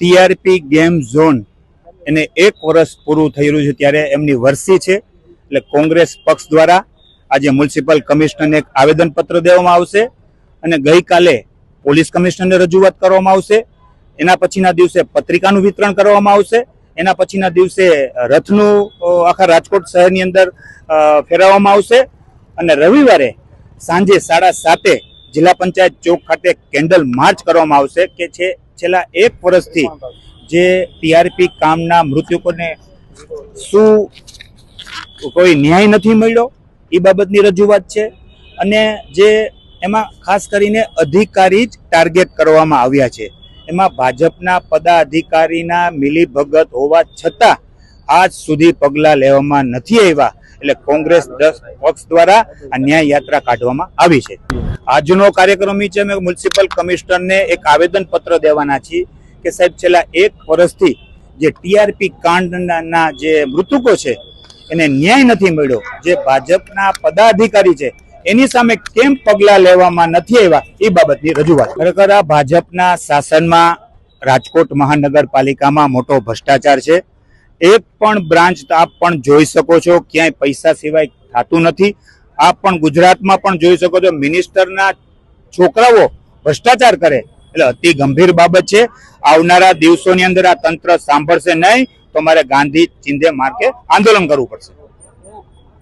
TRP game zone એને એક વર્ષ પૂરું થઈ રહ્યું છે ત્યારે એમની વરસી છે. એટલે કોંગ્રેસ પક્ષ દ્વારા આજે મ્યુનિસિપલ કમિશનરને એક આવેદનપત્ર દેવામાં આવશે અને ગઈકાલે પોલીસ કમિશનરને રજૂઆત કરવામાં આવશે. એના પછીના દિવસે પત્રિકાનું વિતરણ કરવામાં આવશે. એના પછીના દિવસે રથનું આખા રાજકોટ શહેરની અંદર ફેરવવામાં આવશે. અને રવિવારે સાંજે સાડા સાતે જિલ્લા પંચાયત ચોક ખાતે કેન્ડલ માર્ચ કરવામાં આવશે, કે છે છેલ્લા એક વર્ષથી જે ટીઆરપી કામના મૃત્યુકોને શું કોઈ ન્યાય નથી મળ્યો, એ બાબતની રજૂઆત છે. અને જે એમાં ખાસ કરીને અધિકારી જ ટાર્ગેટ કરવામાં આવ્યા છે. એમાં ભાજપના પદાધિકારીના મિલીભગત હોવા છતાં આજ સુધી પગલાં લેવામાં નથી આવ્યા. એટલે કોંગ્રેસ પક્ષ દ્વારા આ ન્યાય યાત્રા કાઢવામાં આવી છે. આજનો કાર્યક્રમ છે, અમે મ્યુનિસિપલ કમિશનરને એક આવેદન પત્ર દેવાના છીએ કે સાહેબ, છેલ્લા એક વર્ષથી જે ટીઆરપી કાંડના જે મૃતકો છે, એને ન્યાય નથી મળ્યો. જે ભાજપના પદાધિકારી છે, એની સામે કેમ પગલા લેવામાં નથી આવ્યા એ બાબતની રજૂઆત. ખરેખર આ ભાજપના શાસનમાં રાજકોટ મહાનગરપાલિકામાં મોટો ભ્રષ્ટાચાર છે. એક પણ બ્રાન્ચ આપ પણ જોઈ શકો છો. ક્યાંય પૈસા સિવાય થતું નથી. આપ પણ ગુજરાતમાં પણ જોઈ શકો છો. મિનિસ્ટરના છોકરાઓ ભ્રષ્ટાચાર કરે. એટલે અતિ ગંભીર બાબત છે. આવનારા દિવસોની અંદર આ તંત્ર સાંભળશે નહીં. તો મારે ગાંધી ચિંધે માર્કે આંદોલન કરવું પડશે.